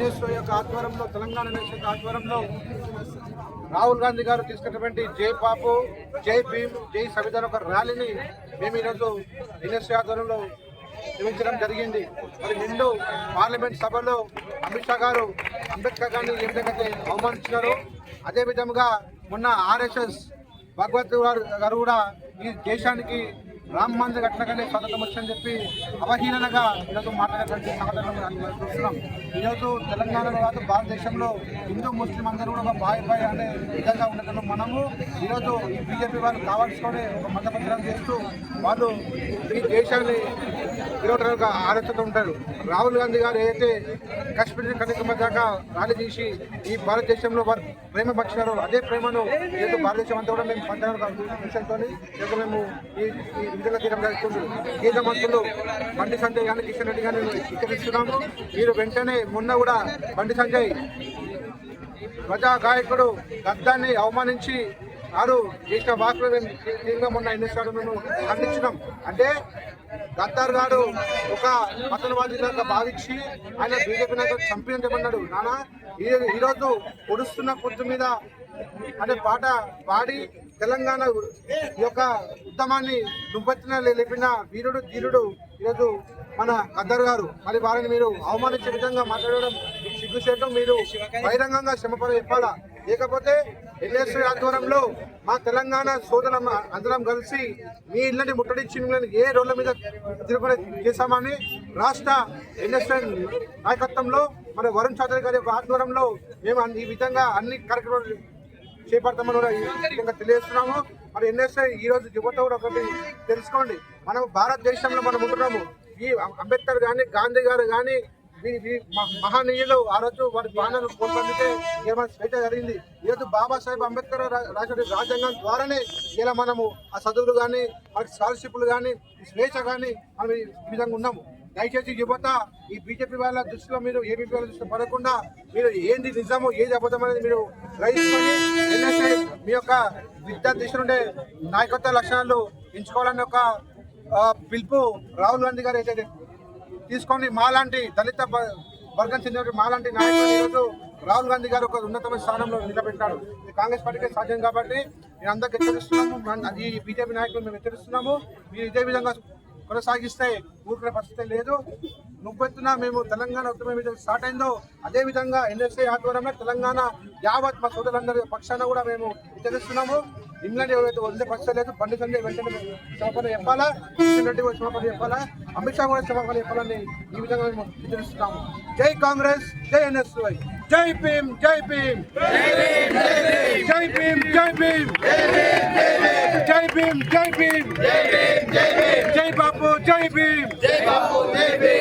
NSO యొక్క ఆధ్వర్యంలో Telangana nation ఆధ్వర్యంలో రాహుల్ గాంధీ గారు తీసుకున్నటువంటి జై పాపు జై భీమ్ జై సంవిధాన్ ఒక ర్యాలీని మేము ఈరోజు ఎన్ఎస్ఓ ఆధ్వర్యంలో నిర్వహించడం జరిగింది. మరి నిండు పార్లమెంట్ సభలో అమిత్ షా గారు అంబేద్కర్ గారిని ఏ విధంగా అయితే అదే మొన్న ఆర్ఎస్ఎస్ భగవత్ గారు గారు కూడా ఈ దేశానికి రామ్ మందిర్ కట్టకండి స్వాగతం వచ్చని చెప్పి అవహీనగా ఈరోజు మాట్లాడేటువంటి సంఘటనలు మనం చూస్తున్నాం. ఈరోజు తెలంగాణలో కాదు భారతదేశంలో హిందూ ముస్లిం అందరూ కూడా ఒక బాయ్ బాయ్ అనే విధంగా ఉండటంలో మనము ఈరోజు ఈ బీజేపీ వాళ్ళు కావాల్సుకొని ఒక మతపత్రం చేస్తూ వాళ్ళు ఈ దేశాన్ని విరోధంగా ఆలోచనతో ఉంటారు. రాహుల్ గాంధీ గారు ఏదైతే కాశ్మీర్ కన్యాకుమారి దాకా ర్యాలీ చేసి ఈ భారతదేశంలో వారు ప్రేమ పక్షారు అదే ప్రేమను ఏదో భారతదేశం అంతా కూడా మేము పంచాలి విషయంతో మేము ఈ ఈ విధంగా తీయడం జరుగుతుంది కేంద్ర మంత్రులు బండి సంజయ్ కానీ కిషన్ రెడ్డి కానీ హెచ్చరిస్తున్నాము మీరు వెంటనే మొన్న కూడా బండి సంజయ్ ప్రజా గాయకుడు గద్దాన్ని అవమానించి వారు చేసిన వాకులు మేము తీవ్రంగా మొన్న ఎన్నిసార్లు ఖండించినాం. అంటే గద్దార్ గారు ఒక మతనవాదిగా భావించి ఆయన బీజేపీ నాయకుడు చంపిన చెప్పన్నాడు. నానా ఈ ఈరోజు పొడుస్తున్న పొద్దు మీద అనే పాట పాడి తెలంగాణ ఈ యొక్క ఉద్యమాన్ని దుంపెత్తిన లేపిన వీరుడు ధీరుడు ఈరోజు మన గద్దర్ గారు. మరి వారిని మీరు అవమానించే విధంగా మాట్లాడడం మీకు మీరు బహిరంగంగా శ్రమపడ చెప్పాలా లేకపోతే ఎన్ఎస్ఐ ఆధ్వర్యంలో మా తెలంగాణ సోదరం అందరం కలిసి మీ ఇళ్ళని ముట్టడించి మిమ్మల్ని ఏ రోడ్ల మీద తిరుగుబడి చేశామని రాష్ట్ర ఎన్ఎస్ఐ నాయకత్వంలో మన వరుణ్ చౌదరి గారి యొక్క ఆధ్వర్యంలో మేము ఈ విధంగా అన్ని కార్యక్రమాలు చేపడతామని కూడా ఈ విధంగా తెలియజేస్తున్నాము. మరి ఎన్ఎస్ఐ ఈ రోజు యువత కూడా ఒకటి తెలుసుకోండి. మనం భారతదేశంలో మనం ఉంటున్నాము. ఈ అంబేద్కర్ కానీ గాంధీ గారు కానీ మహనీయులు ఆ రోజు వారి ప్రాణాలు కోల్పొందితే ఇలా స్వేచ్ఛ జరిగింది. ఈరోజు బాబాసాహెబ్ అంబేద్కర్ రాసిన రాజ్యాంగం ద్వారానే ఇలా మనము ఆ చదువులు కానీ వాటి స్కాలర్షిప్లు కానీ స్వేచ్ఛ కానీ మనం ఈ విధంగా ఉన్నాము. దయచేసి యువత ఈ బీజేపీ వాళ్ళ దృష్టిలో మీరు ఏబీపీ వాళ్ళ దృష్టిలో పడకుండా మీరు ఏంది నిజమో ఏది అబద్ధం అనేది మీరు గ్రహించుకొని ఎన్ఎస్ఐ మీ యొక్క విద్యార్థి నుండే నాయకత్వ లక్షణాలు ఎంచుకోవాలని ఒక పిలుపు రాహుల్ గాంధీ గారు అయితే తీసుకొని మాలాంటి దళిత వర్గం చెందిన మాలాంటి నాయకులు ఈరోజు రాహుల్ గాంధీ గారు ఒక ఉన్నతమైన స్థానంలో నిలబెట్టారు. ఇది కాంగ్రెస్ పార్టీకే సాధ్యం కాబట్టి మేము అందరికి హెచ్చరిస్తున్నాము. ఈ బీజేపీ నాయకులు మేము హెచ్చరిస్తున్నాము. మీరు ఇదే విధంగా కొనసాగిస్తే ఊరికే పరిస్థితి లేదు. నువ్వెత్తున మేము తెలంగాణ ఉద్యమం మీద స్టార్ట్ అయిందో అదే విధంగా ఎన్ఎస్ఐ ఆధ్వర్యంలో తెలంగాణ యావత్ మా సోదరులందరి పక్షాన కూడా మేము విచరిస్తున్నాము ఇంగ్లాండ్ ఎవరైతే వదిలే పరిస్థితి లేదు బండి సంజయ్ వెంటనే క్షమాపణ చెప్పాలా? కిషన్ రెడ్డి కూడా క్షమాపణ చెప్పాలా? అమిత్ షా కూడా క్షమాపణ చెప్పాలని ఈ విధంగా మేము విచరిస్తున్నాము జై కాంగ్రెస్ జై ఎన్ఎస్ఐ. జై భీమ్ జై భీమ్. జై భీమ్ జై భీమ్. జై భీమ్ జై భీమ్ జై బాపు జై భీమ్. జై బాపు జై భీమ్.